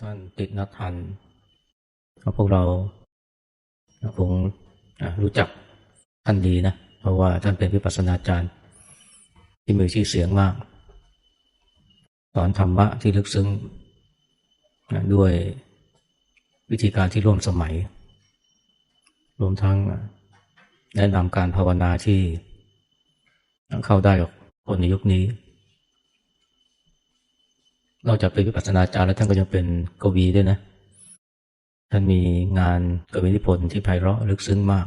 ท่านติดนัดทันพวกเราคงรู้จักท่านดีนะ เพราะว่าท่านเป็นวิปัสสนาจารย์ ที่มีชื่อเสียงมาก สอนธรรมะที่ลึกซึ้งด้วยวิธีการที่ร่วมสมัย รวมทั้งแนะนำการภาวนาที่เข้าได้กับคนในยุคนี้ นอกจากเป็นวิปัสสนาจารย์แล้วท่านก็ยังเป็นกวีด้วยนะ ท่านมีงานกวีนิพนธ์ที่ไพเราะลึกซึ้งมาก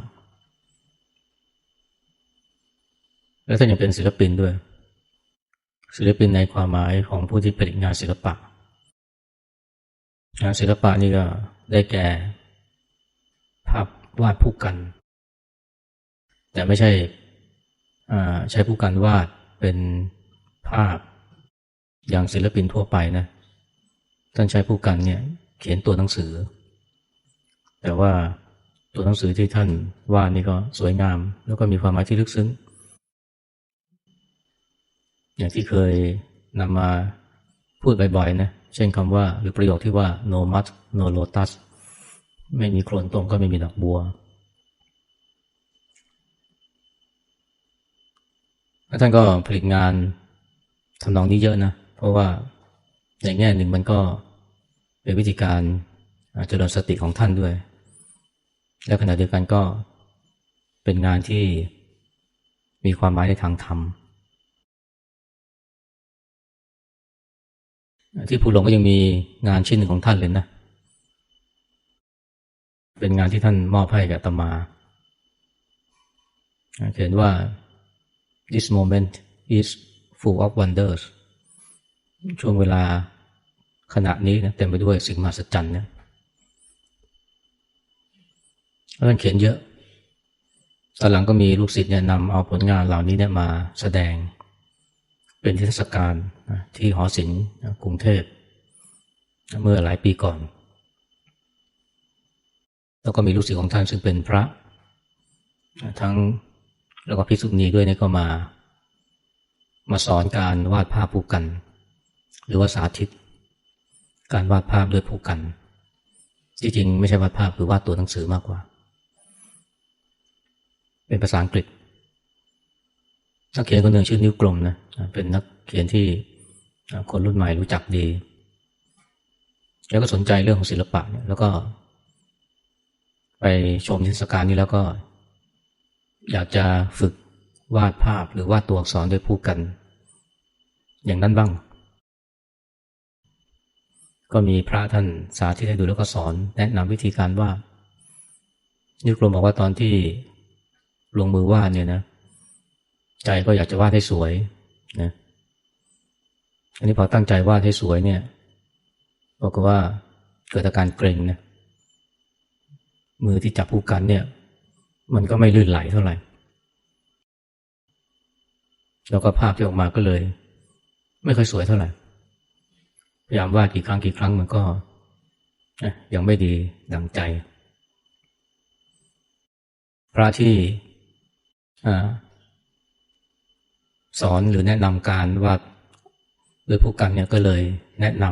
แล้วท่านยังเป็นศิลปินด้วย ศิลปินในความหมายของผู้ที่ผลิตงานศิลปะ งานศิลปะนี่ก็ได้แก่ ภาพวาดผู้กัน แต่ไม่ใช่ใช้ผู้กันวาดเป็นภาพ อย่างศิลปินทั่วไปนะท่านใช้ผู้กันเนี่ย เขียนตัวหนังสือ แต่ว่าตัวหนังสือที่ท่านวาดนี่ก็สวยงาม แล้วก็มีความหมายที่ลึกซึ้ง อย่างที่เคยนำมาพูดบ่อยๆนะเช่นคำว่าหรือประโยคที่ว่า no mud no lotus ไม่มีโคลนตรงก็ไม่มีดอกบัวท่านก็ผลิตงานทำนองนี้เยอะนะ เพราะว่าในแง่หนึ่งมันก็เป็นวิธีการเจริญสติของท่านด้วย และขณะเดียวกันก็เป็นงานที่มีความหมายในทางธรรม ที่ภูหลงก็ยังมีงานชิ้นหนึ่งของท่านเลยนะ เป็นงานที่ท่านมอบให้กับตมาเขียนว่า this moment is full of wonders ช่วงเวลาขณะนี้นะเต็มไปด้วยสิ่งมหัศจรรย์เนี่ยท่านเขียนเยอะ ตอนหลังก็มีลูกศิษย์เนี่ยนำเอาผลงานเหล่านี้เนี่ยมาแสดง เป็นเทศกาลที่หอศิลป์กรุงเทพ เมื่อหลายปีก่อน แล้วก็มีลูกศิษย์ของท่านซึ่งเป็นพระ ทั้งแล้วก็พิสุณีด้วยนี่ก็มา มาสอนการวาดภาพผู้กัน หรือว่าสาธิต การวาดภาพด้วยผู้กัน จริงๆ ไม่ใช่วาดภาพหรือวาดตัวหนังสือมากกว่า เป็นภาษาอังกฤษ นักเขียนคนหนึ่งชื่อนิ้วกลมนะ เป็นนักเขียนที่คนรุ่นใหม่รู้จักดี แล้วก็สนใจเรื่องของศิลปะเนี่ยแล้วก็ ไปชมเทรรศกาลนี้แล้วก็ อยากจะฝึกวาดภาพหรือวาดตัวอักษรโดยผู้กัน อย่างนั้นบ้าง ก็มีพระท่านสาธิตให้ดูแล้วก็สอนแนะนำวิธีการว่านิกรมบอกว่าตอนที่ลงมือวาดเนี่ยนะ ใจก็อยากจะวาดให้สวยนะอันนี้พอตั้งใจวาดให้สวยเนี่ยบอกว่าเกิดอาการเกร็งนะมือที่จับผู้กันเนี่ย มันก็ไม่ลื่นไหลเท่าไหร่ แล้วก็ภาพที่ออกมาก็เลย ไม่ค่อยสวยเท่าไหร่ พยายามวาดกี่ครั้งกี่ครั้งมันก็ยังไม่ดีดังใจ พระที่สอนหรือแนะนำการวาดโดยผู้กันเนี่ยก็เลยแนะน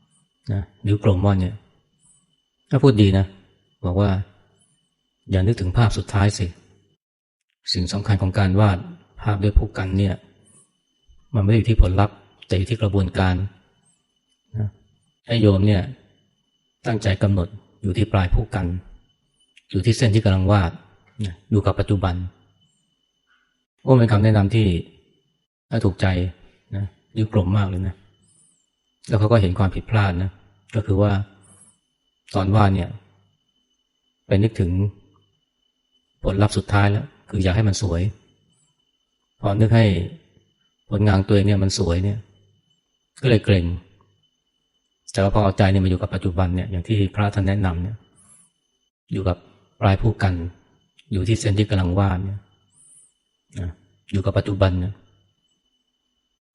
ำนะนิ้วกลมว่าเนี่ยถ้าพูดดีนะบอกว่า อย่านึกถึงภาพสุดท้ายสิ สิ่งสำคัญของการวาดภาพด้วยผู้กันเนี่ย มันไม่ได้อยู่ที่ผลลัพธ์แต่อยู่ที่กระบวนการ ให้โยมเนี่ยตั้งใจกำหนดอยู่ที่ปลายผู้กัน อยู่ที่เส้นที่กำลังวาดอยู่กับปัจจุบันโอ้เป็นคำแนะนำที่ถ้าถูกใจนะยืดกลมมากเลยนะ แล้วเขาก็เห็นความผิดพลาดนะ ก็คือว่าตอนวาดเนี่ยไปนึกถึงผลลัพธ์สุดท้ายแล้ว คืออยากให้มันสวย พอนึกให้ผลงานตัวเองเนี่ยมันสวยเนี่ย ก็เลยเกรง แต่ว่าพอเอาใจเนี่ยมาอยู่กับปัจจุบันเนี่ยอย่างที่พระท่านแนะนำเนี่ย อยู่กับปลายผู้กัน อยู่ที่เส้นที่กำลังวาดเนี่ยอยู่กับปัจจุบันเนี่ย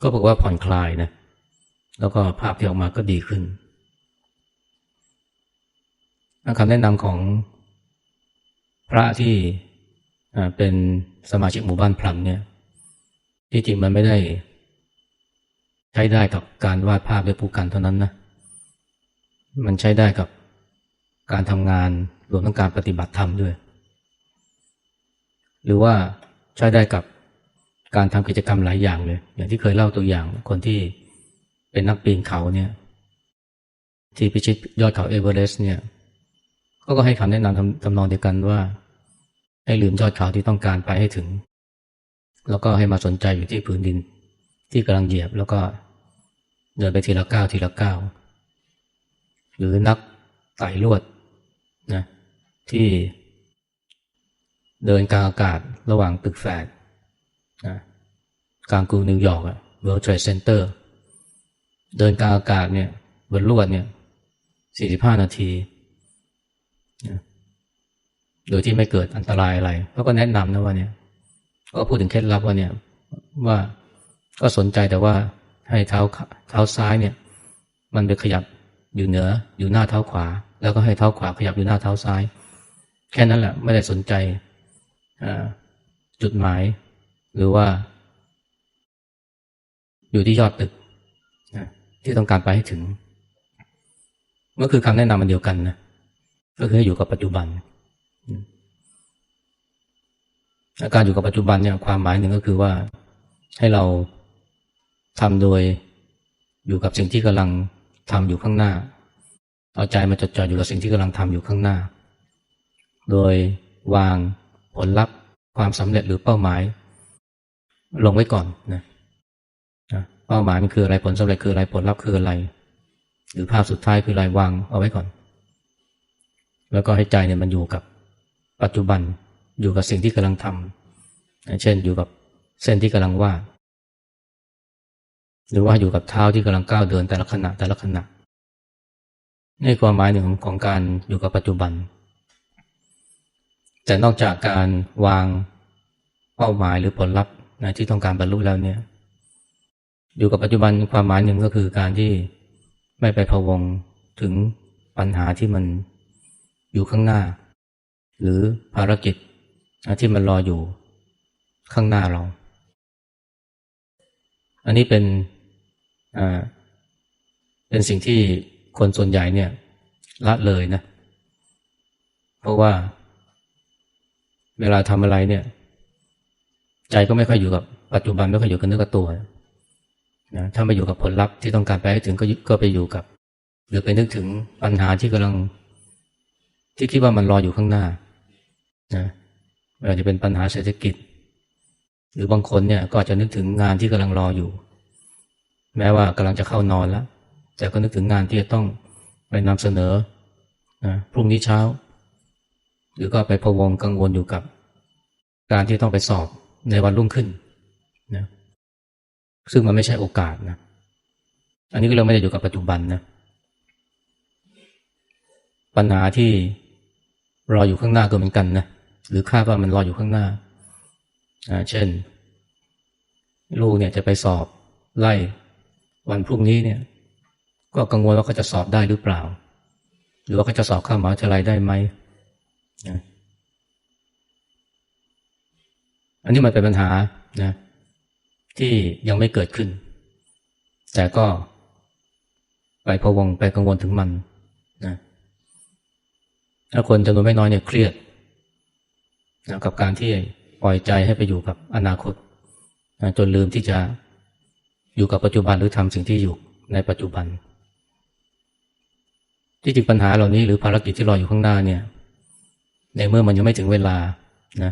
ก็บอกว่าผ่อนคลายนะแล้วก็ภาพที่ออกมาก็ดีขึ้นคำแนะนำของพระที่เป็นสมาชิกหมู่บ้านพลัมเนี่ยที่จริงมันไม่ได้ใช้ได้กับการวาดภาพด้วยผู้กันเท่านั้นนะ มันใช้ได้กับการทำงานรวมทั้งการปฏิบัติธรรมด้วย หรือว่าใช้ได้กับการทำกิจกรรมหลายอย่างเลย อย่างที่เคยเล่าตัวอย่างคนที่เป็นนักปีนเขาเนี่ยที่พิชิตยอดเขาเอเวอเรสต์เนี่ยเขาก็ให้คำแนะนำทำทำนองเดียวกันว่า ให้ลืมยอดเขาที่ต้องการไปให้ถึง แล้วก็ให้มาสนใจอยู่ที่พื้นดิน ที่กำลังเหยียบแล้วก็เดินไปทีละก้าวทีละก้าว หรือนักไต่ลวดนะที่เดินกลางอากาศระหว่างตึกแฝดนะกลางกรุงนิวยอร์กอะ World Trade Center เดินกลางอากาศเนี่ยบนลวดเนี่ย45นาทีนะโดยที่ไม่เกิดอันตรายอะไรเขาก็แนะนำนะว่าเนี่ยก็พูดถึงเคล็ดลับว่าเนี่ยว่าก็สนใจแต่ว่าให้เท้าเท้าซ้ายเนี่ย มันไปขยับ อยู่เหนืออยู่หน้าเท้าขวา แล้วก็ให้เท้าขวาขยับอยู่หน้าเท้าซ้าย แค่นั้นแหละไม่ได้สนใจจุดหมาย หรือว่า อยู่ที่ยอดตึกที่ต้องการไปให้ถึงก็คือคำแนะนำมันเดียวกันนะก็คือให้อยู่กับปัจจุบันาการอยู่กับปัจจุบันเนี่ยความหมายหนึ่งก็คือว่าให้เราทำโดยอยู่กับสิ่งที่กำลัง ทำอยู่ข้างหน้า เอาใจมาจดจ่ออยู่กับสิ่งที่กำลังทำอยู่ข้างหน้า โดยวางผลลัพธ์ความสำเร็จหรือเป้าหมาย ลงไว้ก่อนนะเป้าหมายมันคืออะไรผลสำเร็จคืออะไรผลลัพธ์คืออะไร หรือภาพสุดท้ายคืออะไรวางเอาไว้ก่อน แล้วก็ให้ใจเนี่ยมันอยู่กับปัจจุบันอยู่กับสิ่งที่กำลังทำเช่นอยู่กับเส้นที่กำลังวาด หรือว่าอยู่กับเท้าที่กำลังก้าวเดินแต่ละขณะแต่ละขณะนี่ความหมายหนึ่งของของการอยู่กับปัจจุบัน แต่นอกจากการวางเป้าหมายหรือผลลัพธ์นะที่ต้องการบรรลุแล้วเนี่ย อยู่กับปัจจุบันความหมายหนึ่งก็คือการที่ไม่ไปพะวงถึงปัญหาที่มันอยู่ข้างหน้า หรือภารกิจที่มันรออยู่ข้างหน้าเรา อันนี้เป็น เป็นสิ่งที่คนส่วนใหญ่เนี่ยละเลยนะ เพราะว่า เวลาทำอะไรเนี่ย ใจก็ไม่ค่อยอยู่กับปัจจุบันไม่ค่อยอยู่กับเนื้อกับตัวนะถ้าไม่อยู่กับผลลัพธ์ที่ต้องการไปให้ถึงก็ก็ไปอยู่กับ หรือไปนึกถึงปัญหาที่กำลัง ที่คิดว่ามันรออยู่ข้างหน้านะอาจจะเป็นปัญหาเศรษฐกิจ หรือบางคนเนี่ยก็อาจจะนึกถึงงานที่กำลังรออยู่ แม้ว่ากำลังจะเข้านอนแล้ว แต่ก็นึกถึงงานที่จะต้องไปนำเสนอนะพรุ่งนี้เช้า หรือก็ไปพะวงกังวลอยู่กับ การที่ต้องไปสอบในวันรุ่งขึ้นนะซึ่งมันไม่ใช่โอกาสนะ อันนี้ก็เราไม่ได้อยู่กับปัจจุบันนะ ปัญหาที่รออยู่ข้างหน้าก็เหมือนกันนะ หรือคาดว่ามันรออยู่ข้างหน้า เช่น ลูกเนี่ยจะไปสอบไล่ วันพรุ่งนี้เนี่ย ก็กังวลว่าเขาจะสอบได้หรือเปล่า หรือว่าเขาจะสอบเข้ามหาวิทยาลัยได้ไหมอันนี้มันเป็นปัญหานะ ที่ยังไม่เกิดขึ้น แต่ก็ไปพวงไปกังวลถึงมันนะถ้าคนจำนวนไม่น้อยเนี่ยเครียดนะกับการที่ปล่อยใจให้ไปอยู่กับอนาคตนะจนลืมที่จะ อยู่กับปัจจุบันหรือทำสิ่งที่อยู่ในปัจจุบัน ที่จริงปัญหาเหล่านี้หรือภารกิจที่รออยู่ข้างหน้าเนี่ย ในเมื่อมันยังไม่ถึงเวลานะ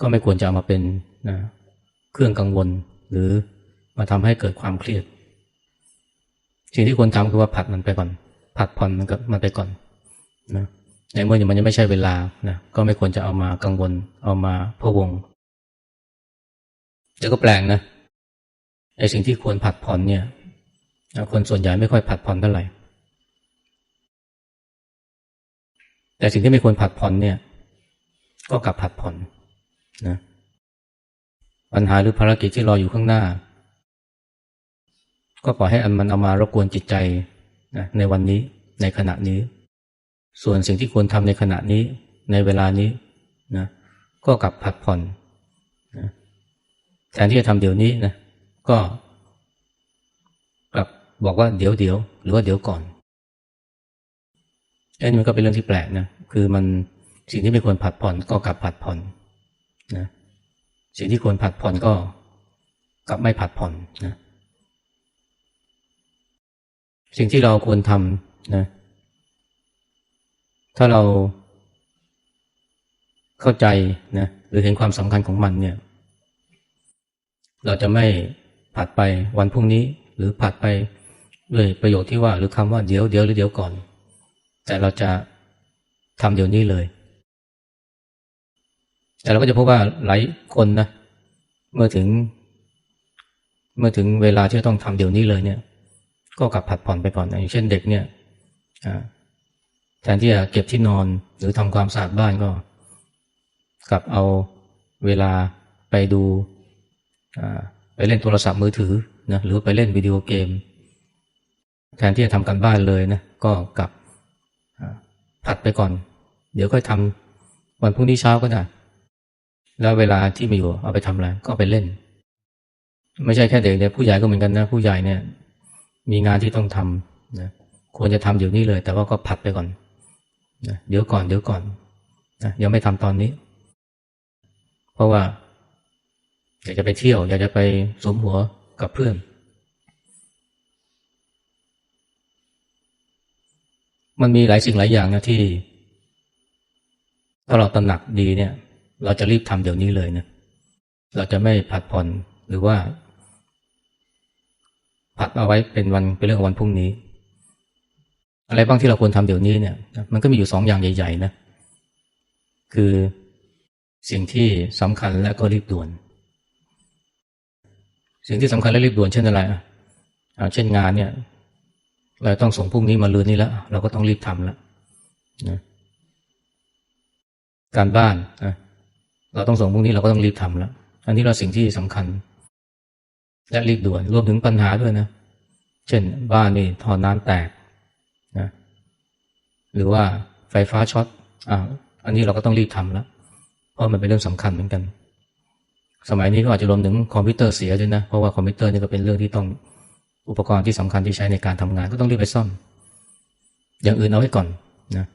ก็ไม่ควรจะเอามาเป็นนะเครื่องกังวล หรือมาทำให้เกิดความเครียด สิ่งที่ควรทำคือว่าผัดมันไปก่อน ผัดผ่อนมันกับมันไปก่อนนะในเมื่อมันยังไม่ใช่เวลานะก็ไม่ควรจะเอามากังวล เอามาพะวงจะก็แปลงนะ ไอ้สิ่งที่ควรผัดผ่อนเนี่ยคนส่วนใหญ่ไม่ค่อยผัดผ่อนเท่าไหร่ แต่สิ่งที่ไม่ควรผัดผ่อนเนี่ย ก็กลับผัดผ่อนนะปัญหาหรือภารกิจที่รออยู่ข้างหน้า ก็ปล่อยให้อันมันเอามารบกวนจิตใจนะในวันนี้ในขณะนี้ ส่วนสิ่งที่ควรทำในขณะนี้ ในเวลานี้นะก็กลับผัดผ่อนนะแทนที่จะทำเดี๋ยวนี้นะ ก็กลับบอกว่าเดี๋ยวเดี๋ยวหรือว่าเดี๋ยวก่อนอันนี้มันก็เป็นเรื่องที่แปลกนะคือมันสิ่งที่ไม่ควรผัดผ่อนก็กลับผัดผ่อนนะสิ่งที่ควรผัดผ่อนก็กลับไม่ผัดผ่อนนะสิ่งที่เราควรทำนะ ถ้าเราเข้าใจนะหรือเห็นความสำคัญของมันเนี่ย เราจะไม่ ผัดไปวันพรุ่งนี้ หรือผัดไปด้วยประโยคที่ว่า หรือคำว่าเดี๋ยวเดี๋ยวหรือเดี๋ยวก่อน แต่เราจะทำเดี๋ยวนี้เลย แต่เราก็จะพบว่าหลายคนนะเมื่อถึง เมื่อถึงเวลาที่ต้องทำเดี๋ยวนี้เลยเนี่ย ก็กลับผัดผ่อนไปก่อนอย่างเช่นเด็กเนี่ยแทนที่จะเก็บที่นอนหรือทำความสะอาดบ้านก็กลับเอาเวลาไปดู ไปเล่นโทรศัพท์มือถือนะหรือไปเล่นวิดีโอเกม แทนที่จะทำกันบ้านเลยนะก็กลับผัดไปก่อน เดี๋ยวค่อยทำวันพรุ่งนี้เช้าก็ได้ แล้วเวลาที่มีอยู่เอาไปทำอะไรก็ไปเล่น ไม่ใช่แค่เด็กเนี่ยผู้ใหญ่ก็เหมือนกันนะ ผู้ใหญ่เนี่ย มีงานที่ต้องทำนะควรจะทำเดี๋ยวนี้เลย แต่ว่าก็ผัดไปก่อนนะเดี๋ยวก่อนเดี๋ยวก่อนนะยังไม่ทำตอนนี้ เพราะว่า อยากจะไปเที่ยว อยากจะไปสมหัวกับเพื่อน มันมีหลายสิ่งหลายอย่างนะที่ ถ้าเราตระหนักดีเนี่ย เราจะรีบทำเดี๋ยวนี้เลยนะเราจะไม่ผัดผ่อนหรือว่า ผัดเอาไว้เป็นวันเป็นเรื่องวันพรุ่งนี้ อะไรบ้างที่เราควรทำเดี๋ยวนี้เนี่ย มันก็มีอยู่สองอย่างใหญ่ ๆ นะ คือสิ่งที่สำคัญและก็รีบด่วน สิ่งที่สำคัญและรีบด่วนเช่นอะไรอะเช่นงานเนี่ย เราต้องส่งพรุ่งนี้มาลืนนี้แล้ว เราก็ต้องรีบทำแล้วนะการบ้านนะเราต้องส่งพรุ่งนี้เราก็ต้องรีบทำแล้ว อันนี้เราสิ่งที่สำคัญ และรีบด่วนรวมถึงปัญหาด้วยนะ เช่น บ้านนี่ท่อน้ำแตกนะหรือว่าไฟฟ้าช็อตอ่าอันนี้เราก็ต้องรีบทำแล้ว เพราะมันเป็นเรื่องสำคัญเหมือนกัน สมัยนี้ก็อาจจะรวมถึงคอมพิวเตอร์เสียด้วยนะ เพราะว่าคอมพิวเตอร์นี่ก็เป็นเรื่องที่ต้องอุปกรณ์ที่สำคัญที่ใช้ในการทำงานก็ต้องรีบไปซ่อม อย่างอื่นเอาไว้ก่อนนะ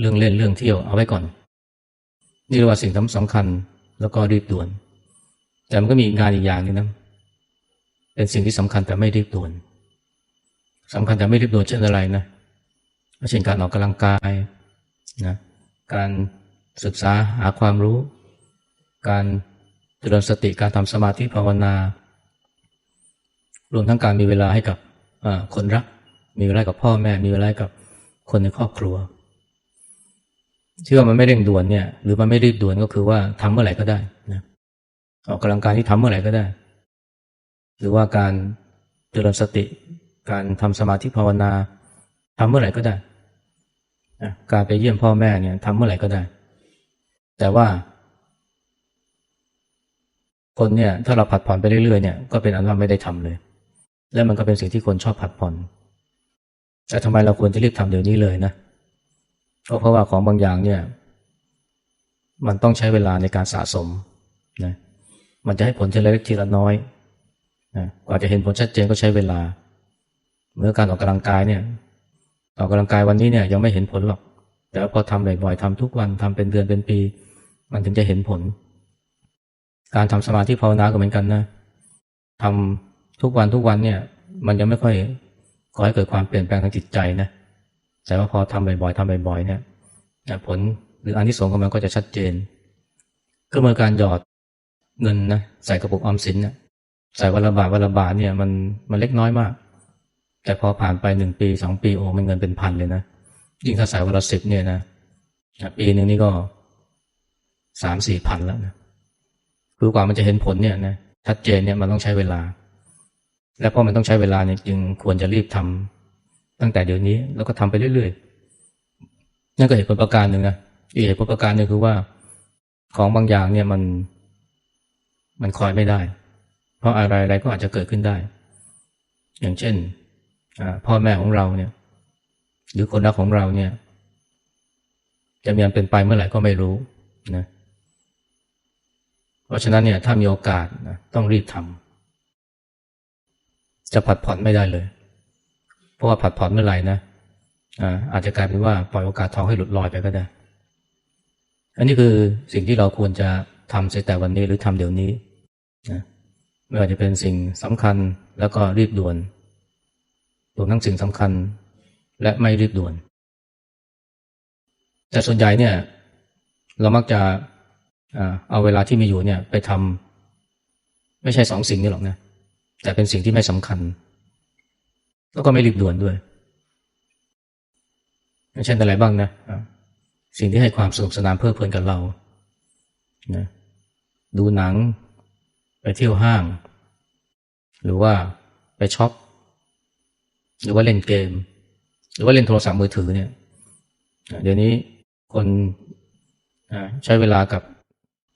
เรื่องเล่นเรื่องเที่ยวเอาไว้ก่อน นี่เรียกว่าสิ่งสำคัญแล้วก็รีบด่วน แต่มันก็มีงานอีกอย่างนึงนะเป็นสิ่งที่สำคัญแต่ไม่รีบด่วนสำคัญแต่ไม่รีบด่วนเช่นอะไรนะเช่นการออกกำลังกายนะการศึกษาหาความรู้ การเจริญสติการทำสมาธิภาวนารวมทั้งการมีเวลาให้กับคนรัก มีเวลากับพ่อแม่มีเวลากับคนในครอบครัวที่ว่ามันไม่เร่งด่วนเนี่ย หรือมันไม่รีบด่วนก็คือว่าทำเมื่อไหร่ก็ได้นะออกกำลังกายที่ทำเมื่อไหร่ก็ได้ หรือว่าการเจริญสติ การทำสมาธิภาวนาทำเมื่อไหร่ก็ได้การไปเยี่ยมพ่อแม่เนี่ยทำเมื่อไหร่ก็ได้ แต่ว่า คนเนี่ยถ้าเราผัดผ่อนไปเรื่อยๆเนี่ยก็เป็นอันว่าไม่ได้ทำเลย และมันก็เป็นสิ่งที่คนชอบผัดผ่อนแต่ทำไมเราควรจะรีบทำเดี๋ยวนี้เลยนะก็เพราะว่าของบางอย่างเนี่ยมันต้องใช้เวลาในการสะสมนะมันจะให้ผลทีละเล็กทีละน้อยนะกว่าจะเห็นผลชัดเจนก็ใช้เวลา เมื่อการออกกำลังกายเนี่ยออกกำลังกายวันนี้เนี่ยยังไม่เห็นผลหรอก แต่พอทำบ่อยๆทำทุกวันทำเป็นเดือนเป็นปี มันถึงจะเห็นผล การทำสมาธิภาวนาก็เหมือนกันนะทำทุกวันทุกวันเนี่ย มันยังไม่ค่อยก่อให้เกิดความเปลี่ยนแปลงทางจิตใจนะแต่ว่าพอทำบ่อยๆทำบ่อยๆเนี่ยผลหรืออันที่สองของมันก็จะชัดเจน ก็เมื่อการหยอดเงินนะใส่กระปุกออมสินนะใส่วันละบาทวันละบาทเนี่ยมันมันเล็กน้อยมาก แต่พอผ่านไปหนึ่งปีสองปีโอ้มันเงินเป็นพันเลยนะยิ่งถ้าใส่วันละสิบเนี่ยนะปีหนึ่งนี่ก็สามสี่พันแล้วนะ คือกว่ามันจะเห็นผลเนี่ยนะชัดเจนเนี่ยมันต้องใช้เวลา และเพราะมันต้องใช้เวลาเนี่ยจึงควรจะรีบทำตั้งแต่เดี๋ยวนี้แล้วก็ทำไปเรื่อยๆนั่นก็เหตุผลประการหนึ่งนะอีกเหตุผลประการหนึ่งคือว่าของบางอย่างเนี่ยมันมันคอยไม่ได้ เพราะอะไรอะไรก็อาจจะเกิดขึ้นได้ อย่างเช่นพ่อแม่ของเราเนี่ย หรือคนรักของเราเนี่ย จะมีอันเป็นไปเมื่อไหร่ก็ไม่รู้นะ เพราะฉะนั้นเนี่ยถ้ามีโอกาสนะต้องรีบทำจะผัดผ่อนไม่ได้เลย เพราะว่าผัดผ่อนเมื่อไหร่นะอาจจะกลายเป็นว่าปล่อยโอกาสทองให้หลุดลอยไปก็ได้ อันนี้คือสิ่งที่เราควรจะทำเสียแต่วันนี้หรือทำเดี๋ยวนี้นะไม่ว่าจะเป็นสิ่งสำคัญแล้วก็รีบด่วนรวมทั้งสิ่งสำคัญและไม่รีบด่วน แต่ส่วนใหญ่เนี่ย เรามักจะ เอาเวลาที่มีอยู่เนี่ยไปทำไม่ใช่สองสิ่งนี้หรอกนะ แต่เป็นสิ่งที่ไม่สำคัญ แล้วก็ไม่รีบด่วนด้วยเช่นอะไรบ้างนะสิ่งที่ให้ความสนุกสนานเพลิดเพลินกับเรานะดูหนัง ไปเที่ยวห้าง หรือว่าไปช็อป หรือว่าเล่นเกม หรือว่าเล่นโทรศัพท์มือถือเนี่ย เดี๋ยวนี้คนใช้เวลากับ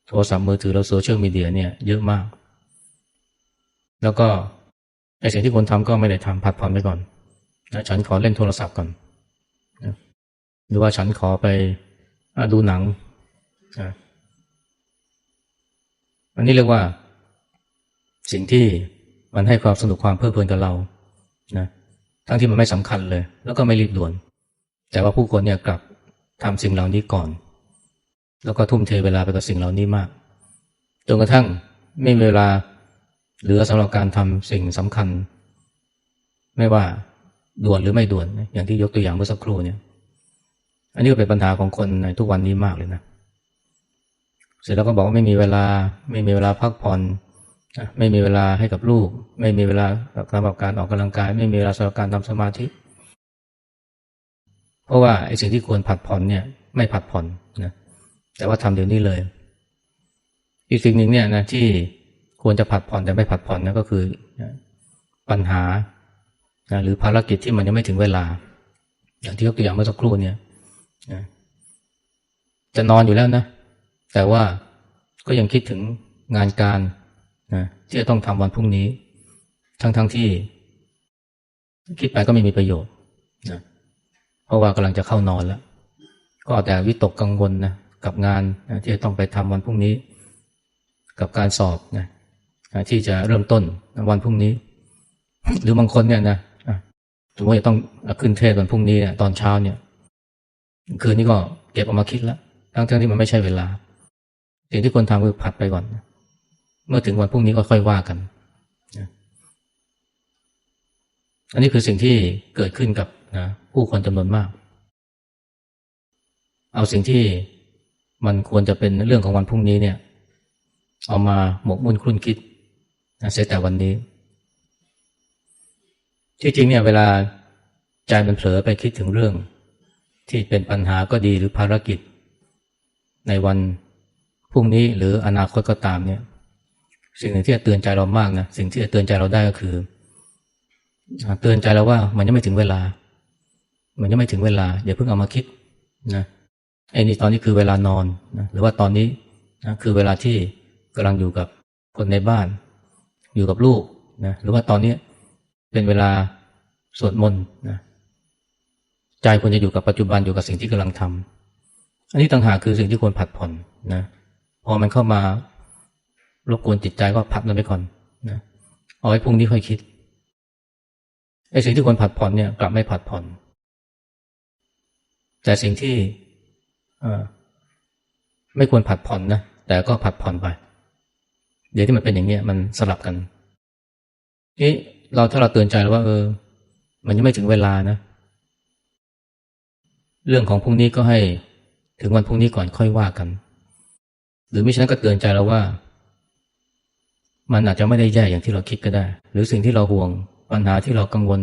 โทรศัพท์มือถือแล้วโซเชียลมีเดียเนี่ยเยอะมาก แล้วก็ไอ้สิ่งที่คนทำก็ไม่ได้ทำพัดผ่อนไปก่อนนะฉันขอเล่นโทรศัพท์ก่อนหรือว่าฉันขอไปดูหนังอันนี้เรียกว่า สิ่งที่มันให้ความสนุกความเพลิดเพลินกับเรานะทั้งที่มันไม่สำคัญเลย แล้วก็ไม่รีบด่วน แต่ว่าผู้คนเนี่ยกลับทำสิ่งเหล่านี้ก่อน แล้วก็ทุ่มเทเวลาไปกับสิ่งเหล่านี้มาก จนกระทั่งไม่มีเวลาเหลือสำหรับการทำสิ่งสำคัญ ไม่ว่าด่วนหรือไม่ด่วน อย่างที่ยกตัวอย่างเมื่อสักครู่เนี่ย อันนี้ก็เป็นปัญหาของคนในทุกวันนี้มากเลยนะ เสร็จแล้วก็บอกว่าไม่มีเวลา ไม่มีเวลาพักผ่อน ไม่มีเวลาให้กับลูก ไม่มีเวลาสำหรับการออกกำลังกาย ไม่มีเวลาสำหรับการทำสมาธิ เพราะว่าไอ้สิ่งที่ควรผัดผ่อนเนี่ย ไม่ผัดผ่อนนะ แต่ว่าทำเดี๋ยวนี้เลย อีกสิ่งหนึ่งเนี่ยนะที่ควรจะผัดผ่อนแต่ไม่ผัดผ่อนนั่นก็คือปัญหานะหรือภารกิจที่มันยังไม่ถึงเวลา อย่างที่ยกตัวอย่างเมื่อสักครู่เนี่ยนะจะนอนอยู่แล้วนะ แต่ว่าก็ยังคิดถึงงานการนะที่จะต้องทำวันพรุ่งนี้ ทั้งๆทที่ คิดไปก็ไม่มีประโยชน์นะเพราะว่ากำลังจะเข้านอนแล้ว ก็แต่วิตกกังวลนะ กับงานนะที่จะต้องไปทำวันพรุ่งนี้ กับการสอบนะที่จะเริ่มต้นวันพรุ่งนี้ หรือบางคนเนี่ยนะสมมติจะต้องขึ้นเทศวันพรุ่งนี้ตอนเช้าเนี่ย คืนนี้ก็เก็บออกมาคิดแล้วทั้งที่มันไม่ใช่เวลา สิ่งที่ควรทำคือผัดไปก่อน เมื่อถึงวันพรุ่งนี้ก็ค่อยว่ากัน อันนี้คือสิ่งที่เกิดขึ้นกับนะผู้คนจำนวนมาก เอาสิ่งที่ มันควรจะเป็นเรื่องของวันพรุ่งนี้เนี่ย เอามาหมกมุ่นคลุ่นคิดนะเสียแต่วันนี้ ที่จริงเนี่ยเวลาใจมันเผลอไปคิดถึงเรื่อง ที่เป็นปัญหาก็ดีหรือภารกิจ ในวันพรุ่งนี้หรืออนาคตก็ตามเนี่ย สิ่งหนึ่งที่จะเตือนใจเรามากนะสิ่งที่จะเตือนใจเราได้ก็คือเตือนใจเราว่ามันยังไม่ถึงเวลา มันยังไม่ถึงเวลาอย่าเพิ่งเอามาคิดนะ ไอ้นี่ตอนนี้คือเวลานอนนะหรือว่าตอนนี้นะคือเวลาที่กำลังอยู่กับคนในบ้าน อยู่กับลูกนะหรือว่าตอนนี้เป็นเวลาสวดมนต์นะใจควรจะอยู่กับปัจจุบันอยู่กับสิ่งที่กำลังทำอันนี้ต่างหากคือสิ่งที่ควรผัดผ่อนนะพอมันเข้ามารบกวนจิตใจก็พักมันไปก่อนนะเอาไว้พรุ่งนี้ค่อยคิดไอ้สิ่งที่ควรผัดผ่อนเนี่ยกลับไม่ผัดผ่อน แต่สิ่งที่ ไม่ควรผัดผ่อนนะ แต่ก็ผัดผ่อนไป เดี๋ยวที่มันเป็นอย่างเงี้ยมันสลับกันนี่เราถ้าเราเตือนใจแล้วว่า เออ มันยังไม่ถึงเวลานะ เรื่องของพรุ่งนี้ก็ให้ถึงวันพรุ่งนี้ก่อนค่อยว่ากัน หรือไม่ฉะนั้นก็เตือนใจเราว่า มันอาจจะไม่ได้แย่อย่างที่เราคิดก็ได้ หรือสิ่งที่เราห่วงปัญหาที่เรากังวล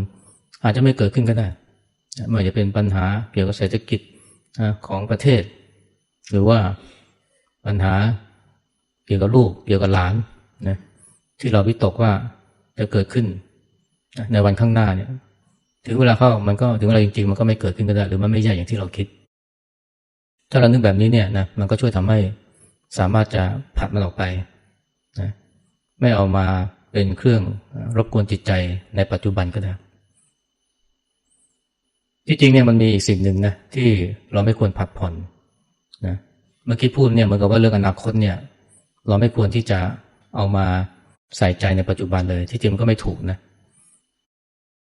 อาจจะไม่เกิดขึ้นก็ได้ไม่ว่าจะเป็นปัญหาเกี่ยวกับเศรษฐกิจ ของประเทศ หรือว่าปัญหาเกี่ยวกับลูกเกี่ยวกับหลานนะที่เราวิตกว่าจะเกิดขึ้นในวันข้างหน้าเนี่ย ถึงเวลาเข้ามันก็ถึงเวลาจริงๆ มันก็ไม่เกิดขึ้นก็ได้ หรือมันไม่ใช่อย่างที่เราคิด ถ้าเรานึกแบบนี้เนี่ยนะมันก็ช่วยทำให้สามารถจะผัดมันออกไปนะไม่เอามาเป็นเครื่องรบกวนจิตใจในปัจจุบันก็ได้ ที่จริงเนี่ยมันมีอีกสิ่งหนึ่งนะที่เราไม่ควรผัดผ่อนนะเมื่อกี้พูดเนี่ยเหมือนกับว่าเรื่องอนาคตเนี่ย เราไม่ควรที่จะเอามาใส่ใจในปัจจุบันเลย ที่จริงมันก็ไม่ถูกนะ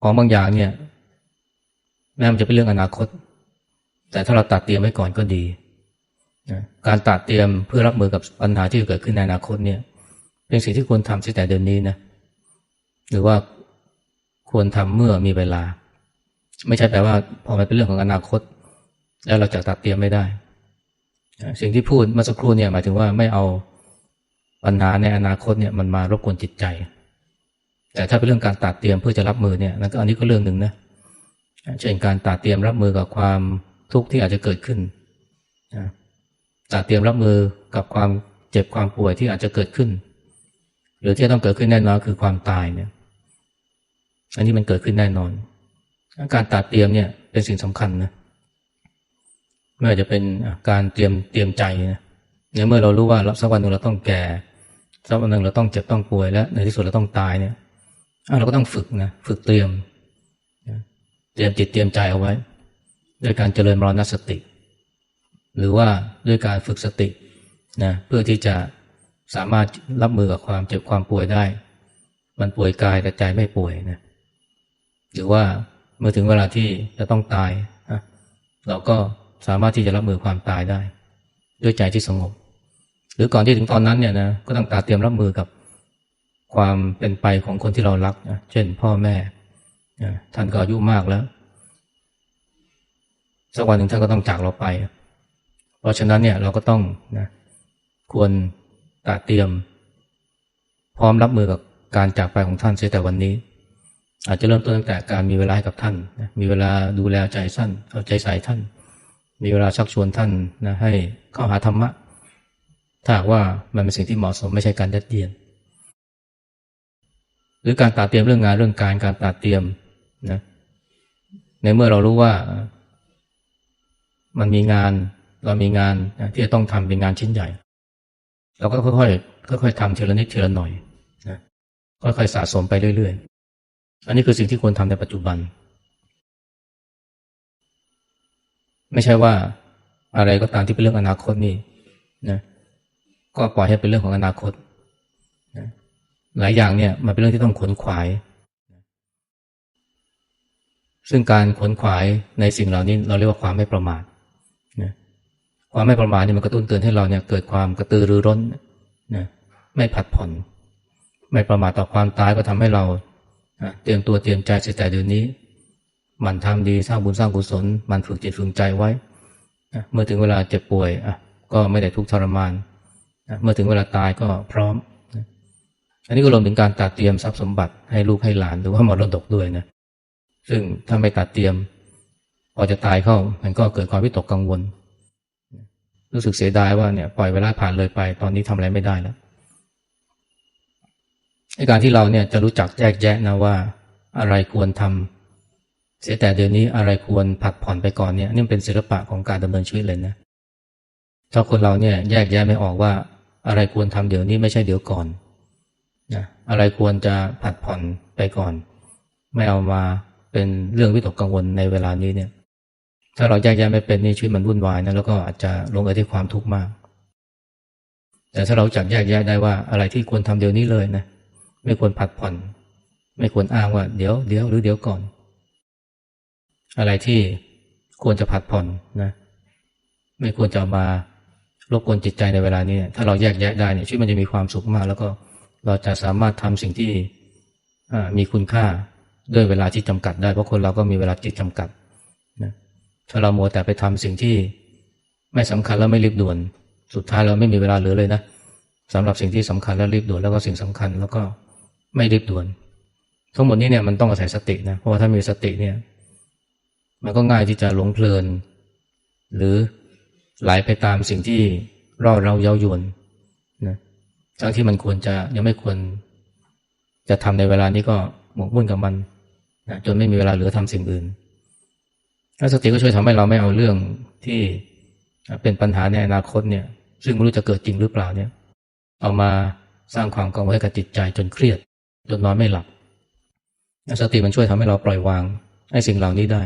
ของบางอย่างเนี่ย แม้มันจะเป็นเรื่องอนาคต แต่ถ้าเราตัดเตรียมไว้ก่อนก็ดีนะการตัดเตรียมเพื่อรับมือกับปัญหาที่เกิดขึ้นในอนาคตเนี่ย เป็นสิ่งที่ควรทำตั้งแต่เดือนนี้นะหรือว่าควรทำเมื่อมีเวลา ไม่ใช่แปลว่าพอมันเป็นเรื่องของอนาคต แล้วเราจะตัดเตรียมไม่ได้ สิ่งที่พูดเมื่อสักครู่เนี่ยหมายถึงว่าไม่เอาปัญหาในอนาคตเนี่ยมันมารบกวนจิตใจ แต่ถ้าเป็นเรื่องการตัดเตรียมเพื่อจะรับมือเนี่ยนั่นก็อันนี้ก็เรื่องหนึ่งนะเช่นการตัดเตรียมรับมือกับความทุกข์ที่อาจจะเกิดขึ้นตัดเตรียมรับมือกับความเจ็บความป่วยที่อาจจะเกิดขึ้น หรือที่ต้องเกิดขึ้นแน่นอนคือความตายเนี่ย อันนี้มันเกิดขึ้นแน่นอน การตัดเตรียมเนี่ยเป็นสิ่งสำคัญนะไม่ว่าจะเป็นการเตรียมเตรียมใจนะเนี่ยเมื่อเรารู้ว่าสักวันหนึ่งเราต้องแก่สักวันหนึ่งเราต้องเจ็บต้องป่วยและในที่สุดเราต้องตายเนี่ยเราก็ต้องฝึกนะฝึกเตรียมเตรียมจิตเตรียมใจเอาไว้ด้วยการเจริญมรณสติ หรือว่าด้วยการฝึกสตินะเพื่อที่จะสามารถรับมือกับความเจ็บความป่วยได้ มันป่วยกายแต่ใจไม่ป่วยนะหรือว่า เมื่อถึงเวลาที่จะต้องตายเราก็สามารถที่จะรับมือความตายได้ ด้วยใจที่สงบ หรือก่อนที่ถึงตอนนั้นเนี่ยนะก็ต้องตาเตรียมรับมือกับความเป็นไปของคนที่เรารักนะเช่นพ่อแม่ท่านก็อายุมากแล้วสักวันหนึ่งท่านก็ต้องจากเราไป เพราะฉะนั้นเนี่ยเราก็ต้องนะควรตัดเตรียม พร้อมรับมือกับการจากไปของท่านเสียแต่วันนี้ อาจจะเริ่มต้นตั้งแต่การมีเวลาให้กับท่านมีเวลาดูแลใจสั้นเอาใจใส่ท่าน มีเวลาชักชวนท่านนะให้เข้าหาธรรมะ ถ้าว่ามันเป็นสิ่งที่เหมาะสมไม่ใช่การยัดเยียดหรือการตัดเตรียมเรื่องงานเรื่องการการตัดเตรียมนะในเมื่อเรารู้ว่ามันมีงานเรามีงานที่จะต้องทำเป็นงานชิ้นใหญ่ เราก็ค่อยๆค่อยๆทำทีละนิดทีละหน่อยนะค่อยๆสะสมไปเรื่อยๆ อันนี้คือสิ่งที่ควรทำในปัจจุบัน ไม่ใช่ว่าอะไรก็ตามที่เป็นเรื่องอนาคตนี่นะก็ปล่อยให้เป็นเรื่องของอนาคตนะหลายอย่างเนี่ยมันเป็นเรื่องที่ต้องขนขวาย ซึ่งการขนขวายในสิ่งเหล่านี้เราเรียกว่าความไม่ประมาทนะความไม่ประมาทนี่มันกระตุ้นเตือนให้เราเนี่ยเกิดความกระตือรือร้นนะไม่ผัดผ่อน ไม่ประมาทต่อความตายก็ทำให้เรา เตรียมตัวเตรียมใจเสียแต่เดือนนี้ มันทำดีสร้างบุญสร้างกุศล มันฝึกจิตฝึกใจไว้ เมื่อถึงเวลาเจ็บป่วยอะก็ไม่ได้ทุกข์ทรมาน เมื่อถึงเวลาตายก็พร้อม อันนี้ก็รวมถึงการตัดเตรียมทรัพย์สมบัติให้ลูกให้หลานหรือว่ามรดกด้วยนะ ซึ่งถ้าไม่ตัดเตรียมพอจะตายเข้ามันก็เกิดความวิตกกังวล รู้สึกเสียดายว่าเนี่ยปล่อยเวลาผ่านเลยไป ตอนนี้ทำอะไรไม่ได้แล้ว การที่เราเนี่ยจะรู้จักแยกแยะนะว่า อะไรควรทำเสียแต่เดี๋ยวนี้อะไรควรผัดผ่อนไปก่อนเนี่ยนี่เป็นศิลปะของการดำเนินชีวิตเลยนะถ้าคนเราเนี่ยแยกแยะไม่ออกว่า อะไรควรทำเดี๋ยวนี้ไม่ใช่เดี๋ยวก่อนนะอะไรควรจะผัดผ่อนไปก่อน ไม่เอามาเป็นเรื่องวิตกกังวลในเวลานี้เนี่ย ถ้าเราแยกแยะไม่เป็นนี่ชีวิตมันวุ่นวายนะแล้วก็อาจจะลงเอยที่ความทุกข์มาก แต่ถ้าเราจับแยกแยะได้ว่าอะไรที่ควรทำเดี๋ยวนี้เลยนะ ไม่ควรผัดผ่อน ไม่ควรอ้างว่า เดี๋ยวเดี๋ยวหรือเดี๋ยวก่อน อะไรที่ควรจะผัดผ่อนนะ ไม่ควรจะมารบกวนจิตใจในเวลานี้ ถ้าเราแยกแยะได้เนี่ยชีวิตมันจะมีความสุขมาก แล้วก็เราจะสามารถทำสิ่งที่มีคุณค่าด้วยเวลาที่จำกัดได้ เพราะคนเราก็มีเวลาจิตจำกัดนะถ้าเราโมแต่ไปทำสิ่งที่ไม่สำคัญแล้วไม่รีบด่วน สุดท้ายเราไม่มีเวลาเหลือเลยนะสำหรับสิ่งที่สำคัญแล้วรีบด่วนแล้วก็สิ่งสำคัญแล้วก็ ไม่รีบด่วน ทั้งหมดนี้เนี่ยมันต้องอาศัยสตินะเพราะว่าถ้ามีสติเนี่ยมันก็ง่ายที่จะหลงเพลิน หรือไหลไปตามสิ่งที่รอเราเย้ายวนนะทั้งที่มันควรจะยังไม่ควร จะทำในเวลานี้ก็หมกมุ่นกับมันนะจนไม่มีเวลาเหลือทำสิ่งอื่นแล้วสติก็ช่วยทำให้เราไม่เอาเรื่องที่เป็นปัญหาในอนาคตเนี่ย ซึ่งไม่รู้จะเกิดจริงหรือเปล่าเนี่ย เอามาสร้างความกังวลให้กับจิตใจจนเครียด จนนอนไม่หลับสติมันช่วยทำให้เราปล่อยวางให้สิ่งเหล่านี้ได้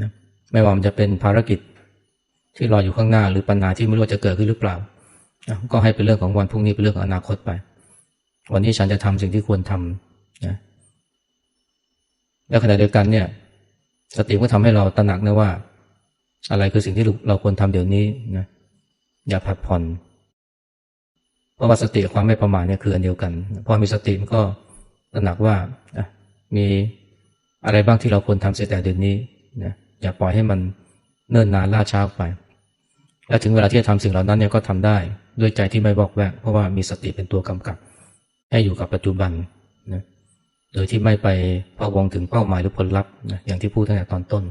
นะไม่ว่ามันจะเป็นภารกิจที่รออยู่ข้างหน้า หรือปัญหาที่ไม่รู้จะเกิดขึ้นหรือเปล่านะก็ให้เป็นเรื่องของวันพรุ่งนี้เป็นเรื่องของอนาคตไป วันนี้ฉันจะทำสิ่งที่ควรทำนะและขณะเดียวกันเนี่ย สติก็ทำให้เราตระหนักนะว่า อะไรคือสิ่งที่เราควรทำเดี๋ยวนี้นะอย่าผัดผ่อน เพราะว่าสติความไม่ประมาทเนี่ยคืออันเดียวกันพอมีสติมันก็ตระหนักว่ามีอะไรบ้างที่เราควรทำเสียแต่เดี๋ยวนี้นะอย่าปล่อยให้มันเนิ่นนานล่าช้าไป และถึงเวลาที่จะทำสิ่งเหล่านั้นเนี่ยก็ทำได้ด้วยใจที่ไม่บอกแวก เพราะว่ามีสติเป็นตัวกำกับ ให้อยู่กับปัจจุบันนะโดยที่ไม่ไปพะวงถึงเป้าหมายหรือผลลัพธ์นะอย่างที่พูดตั้งแต่ตอนต้น